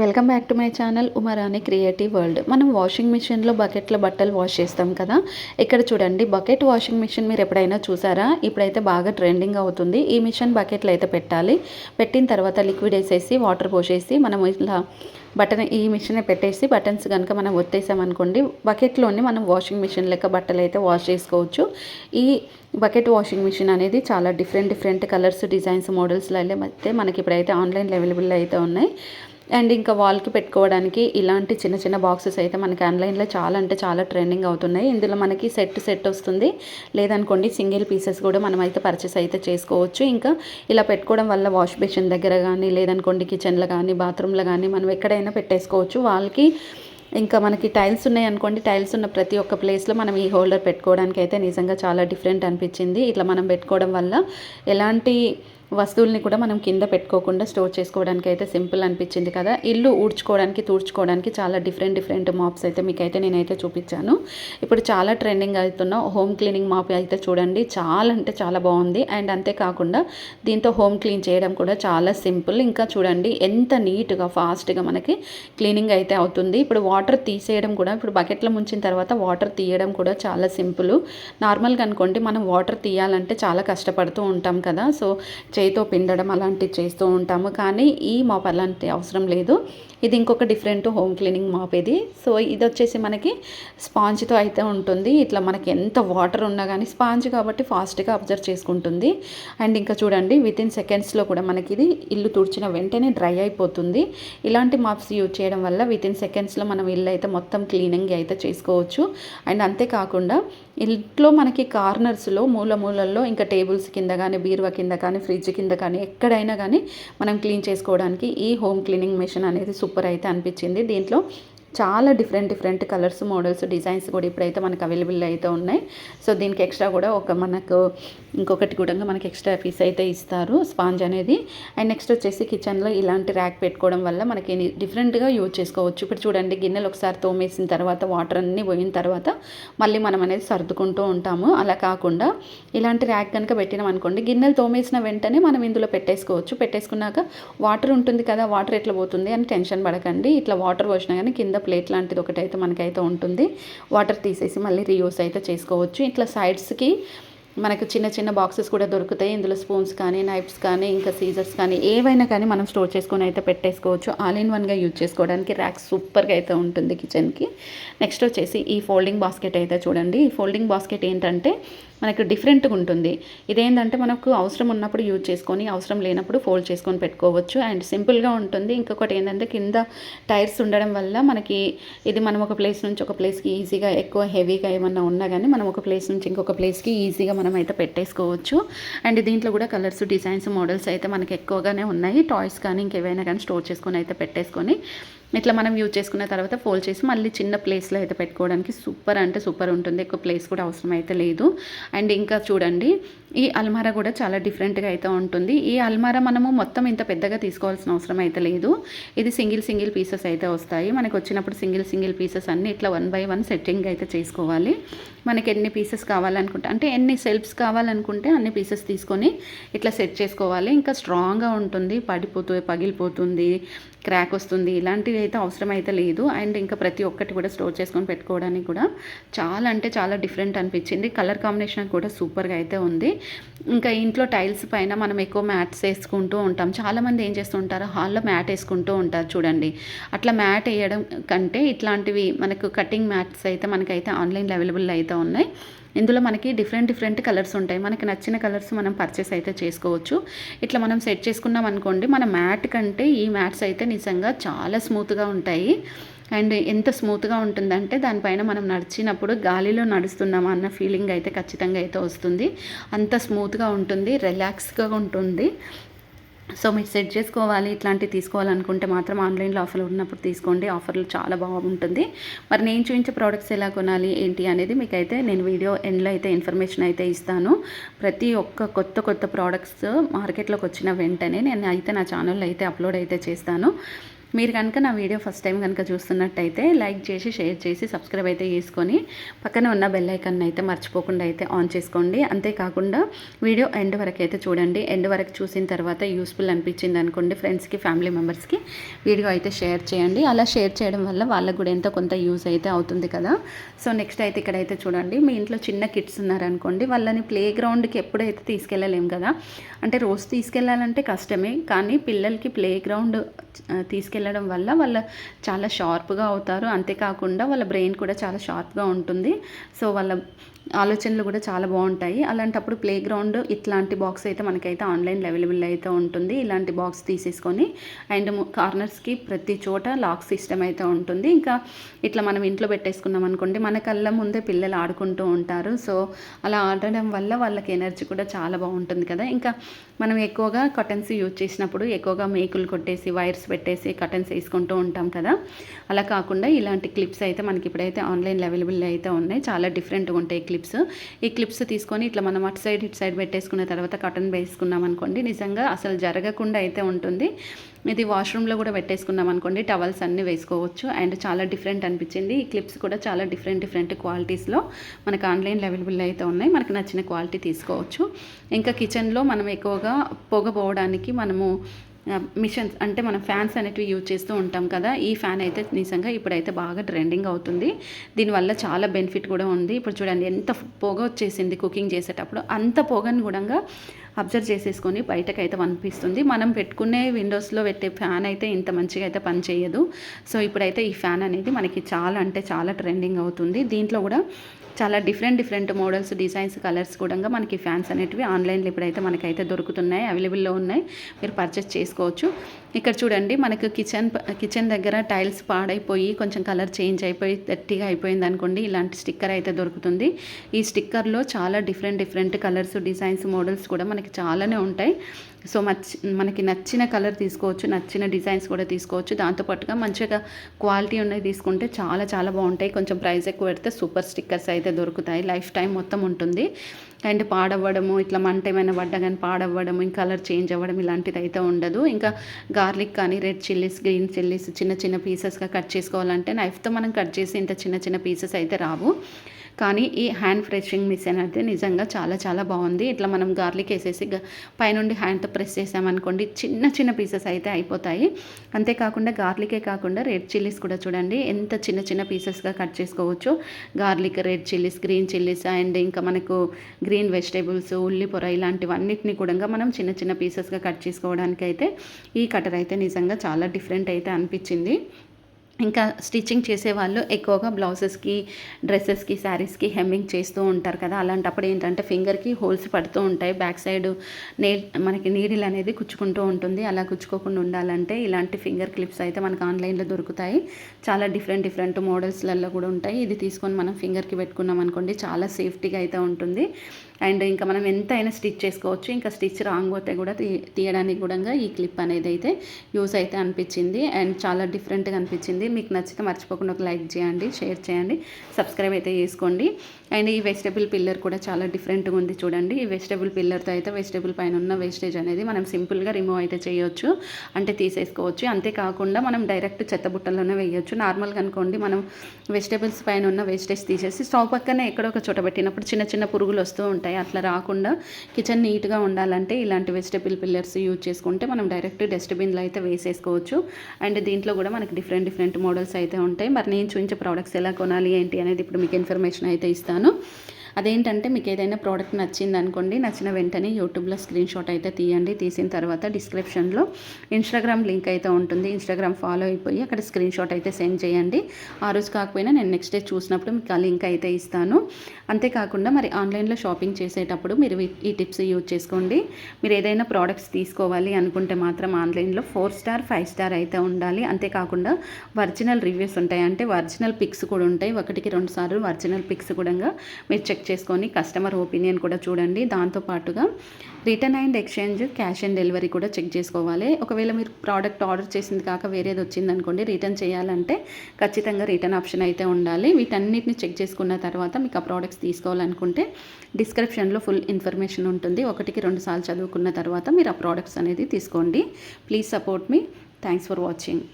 Welcome back to my channel Umarani creative world. మనం washing మిషన్లో బకెట్లో బట్టలు వాష్ చేస్తాం కదా? ఇక్కడ చూడండి బకెట్ వాషింగ్ మిషన్ మీరు ఎప్పుడైనా చూసారా? ఇప్పుడైతే బాగా ట్రెండింగ్ అవుతుంది. ఈ మిషన్ బకెట్లో అయితే పెట్టాలి. పెట్టిన తర్వాత లిక్విడ్ వేసేసి వాటర్ పోసేసి మనం ఇలా బటన్ ఈ మిషన్ పెట్టేసి బటన్స్ కనుక మనం ఒత్తేసామనుకోండి బకెట్లోనే మనం వాషింగ్ మిషన్ లెక్క బట్టలు అయితే వాష్ చేసుకోవచ్చు. ఈ బకెట్ వాషింగ్ మిషన్ అనేది చాలా డిఫరెంట్ డిఫరెంట్ కలర్స్ డిజైన్స్ మోడల్స్లో అయితే మనకి ఇప్పుడైతే ఆన్లైన్లో అవైలబుల్ అయితే ఉన్నాయి. అండ్ ఇంకా వాల్కి పెట్టుకోవడానికి ఇలాంటి చిన్న చిన్న బాక్సెస్ అయితే మనకి ఆన్లైన్లో చాలా అంటే చాలా ట్రెండింగ్ అవుతున్నాయి. ఇందులో మనకి సెట్ సెట్ వస్తుంది. లేదనుకోండి సింగిల్ పీసెస్ కూడా మనం అయితే పర్చేస్ అయితే చేసుకోవచ్చు. ఇంకా ఇలా పెట్టుకోవడం వల్ల వాష్ బేసిన్ దగ్గర కానీ లేదనుకోండి కిచెన్లో కానీ బాత్రూంలో కానీ మనం ఎక్కడైనా పెట్టేసుకోవచ్చు. వాళ్ళకి ఇంకా మనకి టైల్స్ ఉన్నాయి అనుకోండి టైల్స్ ఉన్న ప్రతి ఒక్క ప్లేస్లో మనం ఈ హోల్డర్ పెట్టుకోవడానికి అయితే నిజంగా చాలా డిఫరెంట్ అనిపించింది. ఇట్లా మనం పెట్టుకోవడం వల్ల ఎలాంటి వస్తువుల్ని కూడా మనం కింద పెట్టుకోకుండా స్టోర్ చేసుకోవడానికి అయితే సింపుల్ అనిపించింది కదా. ఇల్లు ఊడ్చుకోవడానికి తూడ్చుకోవడానికి చాలా డిఫరెంట్ డిఫరెంట్ మాప్స్ అయితే మీకైతే నేనైతే చూపించాను. ఇప్పుడు చాలా ట్రెండింగ్ అవుతున్న హోమ్ క్లీనింగ్ మాప్ అయితే చూడండి. చాలా అంటే చాలా బాగుంది. అండ్ అంతేకాకుండా దీంతో హోమ్ క్లీన్ చేయడం కూడా చాలా సింపుల్. ఇంకా చూడండి ఎంత నీట్గా ఫాస్ట్గా మనకి క్లీనింగ్ అయితే అవుతుంది. ఇప్పుడు వాటర్ తీసేయడం కూడా ఇప్పుడు బకెట్లో ముంచిన తర్వాత వాటర్ తీయడం కూడా చాలా సింపుల్. నార్మల్గా అనుకోండి మనం వాటర్ తీయాలంటే చాలా కష్టపడుతూ ఉంటాం కదా. సో చే చేయితో పిండడం అలాంటివి చేస్తూ ఉంటాము. కానీ ఈ మాప్ అలాంటి అవసరం లేదు. ఇది ఇంకొక డిఫరెంట్ హోమ్ క్లీనింగ్ మాప్ ఇది. సో ఇది వచ్చేసి మనకి స్పాంజ్తో అయితే ఉంటుంది. ఇట్లా మనకి ఎంత వాటర్ ఉన్నా కానీ స్పాంజ్ కాబట్టి ఫాస్ట్గా అబ్జర్వ్ చేసుకుంటుంది. అండ్ ఇంకా చూడండి విత్ ఇన్ సెకండ్స్లో కూడా మనకి ఇది ఇల్లు తుడిచిన వెంటనే డ్రై అయిపోతుంది. ఇలాంటి మాప్స్ యూజ్ చేయడం వల్ల విత్ ఇన్ సెకండ్స్లో మనం ఇల్లు అయితే మొత్తం క్లీనింగ్ అయితే చేసుకోవచ్చు. అండ్ అంతేకాకుండా ఇంట్లో మనకి కార్నర్స్లో మూల మూలల్లో ఇంకా టేబుల్స్ కింద కానీ బీరువా కింద కానీ ఫ్రిడ్జ్ కింద కానీ ఎక్కడైనా కానీ మనం క్లీన్ చేసుకోవడానికి ఈ హోమ్ క్లీనింగ్ మెషిన్ అనేది సూపర్ అయితే అనిపించింది. దీంట్లో చాలా different different colours models designs కూడా ఇప్పుడైతే మనకు అవైలబుల్ అయితే ఉన్నాయి. సో దీనికి ఎక్స్ట్రా కూడా ఒక మనకు ఇంకొకటి కూడా మనకి ఎక్స్ట్రా పీస్ అయితే ఇస్తారు స్పాంజ్ అనేది. అండ్ నెక్స్ట్ వచ్చేసి కిచెన్లో ఇలాంటి ర్యాక్ పెట్టుకోవడం వల్ల మనకి డిఫరెంట్గా యూజ్ చేసుకోవచ్చు. ఇప్పుడు చూడండి గిన్నెలు ఒకసారి తోమేసిన తర్వాత వాటర్ అన్నీ పోయిన తర్వాత మళ్ళీ మనం అనేది సర్దుకుంటూ ఉంటాము. అలా కాకుండా ఇలాంటి ర్యాక్ కనుక పెట్టినాం అనుకోండి గిన్నెలు తోమేసిన వెంటనే మనం ఇందులో పెట్టేసుకోవచ్చు. పెట్టేసుకున్నాక వాటర్ ఉంటుంది కదా వాటర్ ఎట్లా పోతుంది అని టెన్షన్ పడకండి. ఇట్లా వాటర్ పోసినా కానీ కింద ప్లేట్ లాంటిది ఒకటైతే మనకైతే ఉంటుంది. వాటర్ తీసేసి మళ్ళీ రీయూస్ అయితే చేసుకోవచ్చు. ఇట్లా సైడ్స్కి మనకు చిన్న చిన్న బాక్సెస్ కూడా దొరుకుతాయి. ఇందులో స్పూన్స్ కానీ నైఫ్స్ కానీ ఇంకా సీజర్స్ కానీ ఏవైనా కానీ మనం స్టోర్ చేసుకొని అయితే పెట్టేసుకోవచ్చు. ఆల్ ఇన్ వన్గా యూజ్ చేసుకోవడానికి ర్యాక్ సూపర్గా అయితే ఉంటుంది కిచెన్కి. నెక్స్ట్ వచ్చేసి ఈ ఫోల్డింగ్ బాస్కెట్ అయితే చూడండి. ఈ ఫోల్డింగ్ బాస్కెట్ ఏంటంటే మనకు డిఫరెంట్గా ఉంటుంది. ఇదేంటంటే మనకు అవసరం ఉన్నప్పుడు యూజ్ చేసుకొని అవసరం లేనప్పుడు ఫోల్డ్ చేసుకొని పెట్టుకోవచ్చు. అండ్ సింపుల్గా ఉంటుంది. ఇంకొకటి ఏంటంటే కింద టైర్స్ ఉండడం వల్ల మనకి ఇది మనం ఒక ప్లేస్ నుంచి ఒక ప్లేస్కి ఈజీగా ఎక్కువ హెవీగా ఏమన్నా ఉన్నా కానీ మనం ఒక ప్లేస్ నుంచి ఇంకొక ప్లేస్కి ఈజీగా మనం అయితే పెట్టేసుకోవచ్చు. అండ్ దీంట్లో కూడా కలర్స్ డిజైన్స్ మోడల్స్ అయితే మనకి ఎక్కువగానే ఉన్నాయి. టాయ్స్ కానీ ఇంకేవైనా కానీ స్టోర్ చేసుకొని అయితే పెట్టేసుకొని ఇట్లా మనం యూజ్ చేసుకున్న తర్వాత ఫోల్డ్ చేసి మళ్ళీ చిన్న ప్లేస్లో అయితే పెట్టుకోవడానికి సూపర్ అంటే సూపర్ ఉంటుంది. ఎక్కువ ప్లేస్ కూడా అవసరం అయితే లేదు. అండ్ ఇంకా చూడండి ఈ అల్మారా కూడా చాలా డిఫరెంట్గా అయితే ఉంటుంది. ఈ అల్మారా మనము మొత్తం ఇంత పెద్దగా తీసుకోవాల్సిన అవసరం అయితే లేదు. ఇది సింగిల్ సింగిల్ పీసెస్ అయితే వస్తాయి. మనకు వచ్చినప్పుడు సింగిల్ సింగిల్ పీసెస్ అన్నీ ఇట్లా వన్ బై వన్ సెట్టింగ్ అయితే చేసుకోవాలి. మనకి ఎన్ని పీసెస్ కావాలనుకుంటే అంటే ఎన్ని సెల్ఫ్స్ కావాలనుకుంటే అన్ని పీసెస్ తీసుకొని ఇట్లా సెట్ చేసుకోవాలి. ఇంకా స్ట్రాంగ్గా ఉంటుంది. పడిపోతుంది పగిలిపోతుంది క్రాక్ వస్తుంది. ఇలాంటి ఇలాంటివి అయితే అవసరం అయితే లేదు. అండ్ ఇంకా ప్రతి ఒక్కటి కూడా స్టోర్ చేసుకొని పెట్టుకోవడానికి కూడా చాలా అంటే చాలా డిఫరెంట్ అనిపించింది. కలర్ కాంబినేషన్ కూడా సూపర్గా అయితే ఉంది. ఇంకా ఇంట్లో టైల్స్ పైన మనం ఎక్కువ మ్యాట్స్ వేసుకుంటూ ఉంటాం. చాలామంది ఏం చేస్తుంటారు హాల్లో మ్యాట్ వేసుకుంటూ ఉంటారు చూడండి. అట్లా మ్యాట్ వేయడం కంటే ఇట్లాంటివి మనకు కటింగ్ మ్యాట్స్ అయితే మనకైతే ఆన్లైన్లో అవైలబుల్ అయితే ఉన్నాయి. ఇందులో మనకి డిఫరెంట్ డిఫరెంట్ కలర్స్ ఉంటాయి. మనకి నచ్చిన కలర్స్ మనం పర్చేస్ అయితే చేసుకోవచ్చు. ఇట్లా మనం సెట్ చేసుకున్నాం అనుకోండి మన మ్యాట్ కంటే ఈ మ్యాట్స్ అయితే నిజంగా చాలా స్మూత్గా ఉంటాయి. అండ్ ఎంత స్మూత్గా ఉంటుందంటే దానిపైన మనం నడిచినప్పుడు గాలిలో నడుస్తున్నామా అన్న ఫీలింగ్ అయితే ఖచ్చితంగా అయితే వస్తుంది. అంత స్మూత్గా ఉంటుంది రిలాక్స్గా ఉంటుంది. సో మీరు సెట్ చేసుకోవాలి ఇట్లాంటివి తీసుకోవాలనుకుంటే మాత్రం ఆన్లైన్లో ఆఫర్లు ఉన్నప్పుడు తీసుకోండి. ఆఫర్లు చాలా బాగుంటుంది. మరి నేను చూపించే ప్రోడక్ట్స్ ఎలా కొనాలి ఏంటి అనేది మీకు అయితే నేను వీడియో ఎండ్లో అయితే ఇన్ఫర్మేషన్ అయితే ఇస్తాను. ప్రతి ఒక్క కొత్త కొత్త ప్రోడక్ట్స్ మార్కెట్లోకి వచ్చిన వెంటనే నేను అయితే నా ఛానల్లో అయితే అప్లోడ్ అయితే చేస్తాను. మీరు కనుక నా వీడియో ఫస్ట్ టైం కనుక చూస్తున్నట్టయితే లైక్ చేసి షేర్ చేసి సబ్స్క్రైబ్ అయితే చేసుకొని పక్కన ఉన్న బెల్ ఐకన్ అయితే మర్చిపోకుండా అయితే ఆన్ చేసుకోండి. అంతేకాకుండా వీడియో ఎండ్ వరకు అయితే చూడండి. ఎండ్ వరకు చూసిన తర్వాత యూస్ఫుల్ అనిపించింది అనుకోండి. ఫ్రెండ్స్కి ఫ్యామిలీ మెంబర్స్కి వీడియో అయితే షేర్ చేయండి. అలా షేర్ చేయడం వల్ల వాళ్ళకు కూడా ఎంతో కొంత యూస్ అయితే అవుతుంది కదా. సో నెక్స్ట్ అయితే ఇక్కడైతే చూడండి. మీ ఇంట్లో చిన్న కిడ్స్ ఉన్నారనుకోండి వాళ్ళని ప్లే గ్రౌండ్కి ఎప్పుడైతే తీసుకెళ్ళలేము కదా. అంటే రోజు తీసుకెళ్ళాలంటే కష్టమే. కానీ పిల్లలకి ప్లే గ్రౌండ్ వెళ్ళడం వల్ల వాళ్ళ చాలా షార్ప్గా అవుతారు. అంతేకాకుండా వాళ్ళ బ్రెయిన్ కూడా చాలా షార్ప్గా ఉంటుంది. సో వాళ్ళ ఆలోచనలు కూడా చాలా బాగుంటాయి. అలాంటప్పుడు ప్లే గ్రౌండ్ ఇట్లాంటి బాక్స్ అయితే మనకైతే ఆన్లైన్ అవైలబుల్ అయితే ఉంటుంది. ఇలాంటి బాక్స్ తీసేసుకొని అండ్ కార్నర్స్కి ప్రతి చోట లాక్ సిస్టమ్ అయితే ఉంటుంది. ఇంకా ఇట్లా మనం ఇంట్లో పెట్టేసుకున్నాం అనుకోండి మన కళ్ళ ముందే పిల్లలు ఆడుకుంటూ ఉంటారు. సో అలా ఆడడం వల్ల వాళ్ళకి ఎనర్జీ కూడా చాలా బాగుంటుంది కదా. ఇంకా మనం ఎక్కువగా కటన్స్ యూజ్ చేసినప్పుడు ఎక్కువగా మేకులు కొట్టేసి వైర్స్ పెట్టేసి కటన్స్ వేసుకుంటూ ఉంటాం కదా. అలా కాకుండా ఇలాంటి క్లిప్స్ అయితే మనకి ఇప్పుడైతే ఆన్లైన్లో అవైలబుల్ అయితే ఉన్నాయి. చాలా డిఫరెంట్గా ఉంటాయి క్లిప్స్ ఈ క్లిప్స్ తీసుకొని ఇట్లా మనం అటు సైడ్ ఇటు సైడ్ పెట్టేసుకున్న తర్వాత కటన్ వేసుకున్నాం అనుకోండి నిజంగా అసలు జరగకుండా అయితే ఉంటుంది. ఇది వాష్రూమ్లో కూడా పెట్టేసుకున్నాం అనుకోండి టవల్స్ అన్నీ వేసుకోవచ్చు. అండ్ చాలా డిఫరెంట్ అనిపించింది. ఈ క్లిప్స్ కూడా చాలా డిఫరెంట్ డిఫరెంట్ క్వాలిటీస్లో మనకు ఆన్లైన్లో అవైలబుల్ అయితే ఉన్నాయి. మనకు నచ్చిన క్వాలిటీ తీసుకోవచ్చు. ఇంకా కిచెన్లో మనం ఎక్కువగా పొగ పోవడానికి మనము మిషన్స్ అంటే మనం ఫ్యాన్స్ అనేటివి యూజ్ చేస్తూ ఉంటాం కదా. ఈ ఫ్యాన్ అయితే నిజంగా ఇప్పుడైతే బాగా ట్రెండింగ్ అవుతుంది. దీనివల్ల చాలా బెనిఫిట్ కూడా ఉంది. ఇప్పుడు చూడండి ఎంత పొగ వచ్చేసింది కుకింగ్ చేసేటప్పుడు. అంత పొగను కూడా అబ్జర్వ్ చేసేసుకొని అయితే అనిపిస్తుంది. మనం పెట్టుకునే విండోస్లో పెట్టే ఫ్యాన్ అయితే ఇంత మంచిగా అయితే పనిచేయదు సో ఇప్పుడైతే ఈ ఫ్యాన్ అనేది మనకి చాలా అంటే చాలా ట్రెండింగ్ అవుతుంది. దీంట్లో కూడా చాలా different different models designs colours కూడా మనకి ఫ్యాన్స్ అనేటివి ఆన్లైన్లో ఇప్పుడైతే మనకైతే దొరుకుతున్నాయి అవైలబుల్లో ఉన్నాయి. మీరు పర్చేస్ చేసుకోవచ్చు. ఇక్కడ చూడండి మనకు కిచెన్ కిచెన్ దగ్గర టైల్స్ పాడైపోయి కొంచెం కలర్ చేంజ్ అయిపోయి గట్టిగా అయిపోయింది అనుకోండి ఇలాంటి స్టిక్కర్ అయితే దొరుకుతుంది. ఈ స్టిక్కర్లో చాలా different different colours designs models కూడా మనకి చాలానే ఉంటాయి. సో మనకి నచ్చిన కలర్ తీసుకోవచ్చు నచ్చిన డిజైన్స్ కూడా తీసుకోవచ్చు. దాంతోపాటుగా మంచిగా క్వాలిటీ ఉన్నవి తీసుకుంటే చాలా చాలా బాగుంటాయి. కొంచెం ప్రైస్ ఎక్కువ పెడితే సూపర్ స్టిక్కర్స్ అయితే దొరుకుతాయి. లైఫ్ టైం మొత్తం ఉంటుంది. అండ్ పాడవ్వడము ఇట్లా మంట ఏమైనా పడ్డా కానీ పాడవ్వడము ఇంకా కలర్ చేంజ్ అవ్వడం ఇలాంటిది అయితే ఉండదు. ఇంకా గార్లిక్ కానీ రెడ్ చిల్లీస్ గ్రీన్ చిల్లీస్ చిన్న చిన్న పీసెస్గా కట్ చేసుకోవాలంటే నైఫ్తో మనం కట్ చేసి ఇంత చిన్న చిన్న పీసెస్ అయితే రావు. కానీ ఈ హ్యాండ్ ఫ్రెషింగ్ మిషన్ అయితే నిజంగా చాలా చాలా బాగుంది. ఇట్లా మనం గార్లిక్ వేసేసి పైనుండి హ్యాండ్తో ప్రెస్ చేసామనుకోండి చిన్న చిన్న పీసెస్ అయితే అయిపోతాయి. అంతేకాకుండా గార్లికే కాకుండా రెడ్ చిల్లీస్ కూడా చూడండి. ఎంత చిన్న చిన్న పీసెస్గా కట్ చేసుకోవచ్చు. Garlic red chillies green chillies and ఇంకా మనకు గ్రీన్ వెజిటేబుల్స్ ఉల్లిపొర ఇలాంటివన్నిటిని కూడా మనం చిన్న చిన్న పీసెస్గా కట్ చేసుకోవడానికి అయితే ఈ కటర్ అయితే నిజంగా చాలా డిఫరెంట్ అయితే అనిపించింది. ఇంకా స్టిచ్చింగ్ చేసేవాళ్ళు ఎక్కువగా బ్లౌజెస్కి డ్రెస్సెస్కి శారీస్కి హెమ్మింగ్ చేస్తూ ఉంటారు కదా. అలాంటప్పుడు ఏంటంటే ఫింగర్కి హోల్స్ పడుతూ ఉంటాయి. బ్యాక్ సైడ్ నే మనకి నీడిల్ అనేది కుచ్చుకుంటూ ఉంటుంది. అలా కుచ్చుకోకుండా ఉండాలంటే ఇలాంటి ఫింగర్ క్లిప్స్ అయితే మనకు ఆన్లైన్లో దొరుకుతాయి. చాలా డిఫరెంట్ డిఫరెంట్ మోడల్స్లలో కూడా ఉంటాయి. ఇది తీసుకొని మనం ఫింగర్కి పెట్టుకున్నాం అనుకోండి చాలా సేఫ్టీగా అయితే ఉంటుంది. అండ్ ఇంకా మనం ఎంత అయినా స్టిచ్ చేసుకోవచ్చు. ఇంకా స్టిచ్ రాంగ్ పోతే కూడా తీ తీయడానికి కూడా ఈ క్లిప్ అనేది అయితే యూస్ అయితే అనిపించింది. అండ్ చాలా డిఫరెంట్గా అనిపించింది. మీకు నచ్చితే మర్చిపోకుండా ఒక లైక్ చేయండి షేర్ చేయండి సబ్స్క్రైబ్ అయితే చేసుకోండి. అండ్ ఈ వెజిటబుల్ పిల్లర్ కూడా చాలా డిఫరెంట్గా ఉంది చూడండి. ఈ వెజిటబుల్ పిల్లర్తో అయితే వెజిటబుల్ పైన ఉన్న వేస్టేజ్ అనేది మనం సింపుల్గా రిమూవ్ అయితే చేయొచ్చు. అంటే తీసేసుకోవచ్చు. అంతేకాకుండా మనం డైరెక్ట్ చెత్త బుట్టల్లోనే వేయొచ్చు. నార్మల్గా అనుకోండి మనం వెజిటబుల్స్ పైన ఉన్న వేస్టేజ్ తీసేసి స్టవ్ పక్కనే ఎక్కడో ఒక చోట పెట్టినప్పుడు చిన్న చిన్న పురుగులు వస్తూ ఉంటాయి. ఉంటాయి. అట్లా రాకుండా కిచెన్ నీట్గా ఉండాలంటే ఇలాంటి వెజిటబుల్ పిల్లర్స్ యూజ్ చేసుకుంటే మనం డైరెక్ట్ డస్ట్బిన్లో అయితే వేసేసుకోవచ్చు. అండ్ దీంట్లో కూడా మనకి డిఫరెంట్ డిఫరెంట్ మోడల్స్ అయితే ఉంటాయి. మరి నేను చూపించే ప్రోడక్ట్స్ ఎలా కొనాలి ఏంటి అనేది ఇప్పుడు మీకు ఇన్ఫర్మేషన్ అయితే ఇస్తాను. అదేంటంటే మీకు ఏదైనా ప్రోడక్ట్ నచ్చింది అనుకోండి నచ్చిన వెంటనే యూట్యూబ్లో స్క్రీన్ షాట్ అయితే తీయండి. తీసిన తర్వాత డిస్క్రిప్షన్లో ఇన్స్టాగ్రామ్ లింక్ అయితే ఉంటుంది. ఇన్స్టాగ్రామ్ ఫాలో అయిపోయి అక్కడ స్క్రీన్ షాట్ అయితే సెండ్ చేయండి. ఆ రోజు కాకపోయినా నేను నెక్స్ట్ డే చూసినప్పుడు మీకు ఆ లింక్ అయితే ఇస్తాను. అంతేకాకుండా మరి ఆన్లైన్లో షాపింగ్ చేసేటప్పుడు మీరు ఈ టిప్స్ యూజ్ చేసుకోండి. మీరు ఏదైనా ప్రోడక్ట్స్ తీసుకోవాలి అనుకుంటే మాత్రం ఆన్లైన్లో ఫోర్ స్టార్ ఫైవ్ స్టార్ అయితే ఉండాలి. అంతేకాకుండా ఒరిజినల్ రివ్యూస్ ఉంటాయి. అంటే ఒరిజినల్ పిక్స్ కూడా ఉంటాయి. ఒకటికి రెండు సార్లు ఒరిజినల్ పిక్స్ కూడా మీరు చెక్ చేసుకొని కస్టమర్ ఒపీనియన్ కూడా చూడండి. దాంతోపాటుగా return and exchange cash on delivery కూడా చెక్ చేసుకోవాలి. ఒకవేళ మీరు ప్రోడక్ట్ ఆర్డర్ చేసింది కాక వేరేది వచ్చిందనుకోండి రిటర్న్ చేయాలంటే ఖచ్చితంగా రిటర్న్ ఆప్షన్ అయితే ఉండాలి. వీటన్నిటిని చెక్ చేసుకున్న తర్వాత మీకు ఆ ప్రోడక్ట్స్ తీసుకోవాలనుకుంటే డిస్క్రిప్షన్లో ఫుల్ ఇన్ఫర్మేషన్ ఉంటుంది. ఒకటికి రెండు సార్లు చదువుకున్న తర్వాత మీరు ఆ ప్రోడక్ట్స్ అనేది తీసుకోండి. Please support me. Thanks for watching.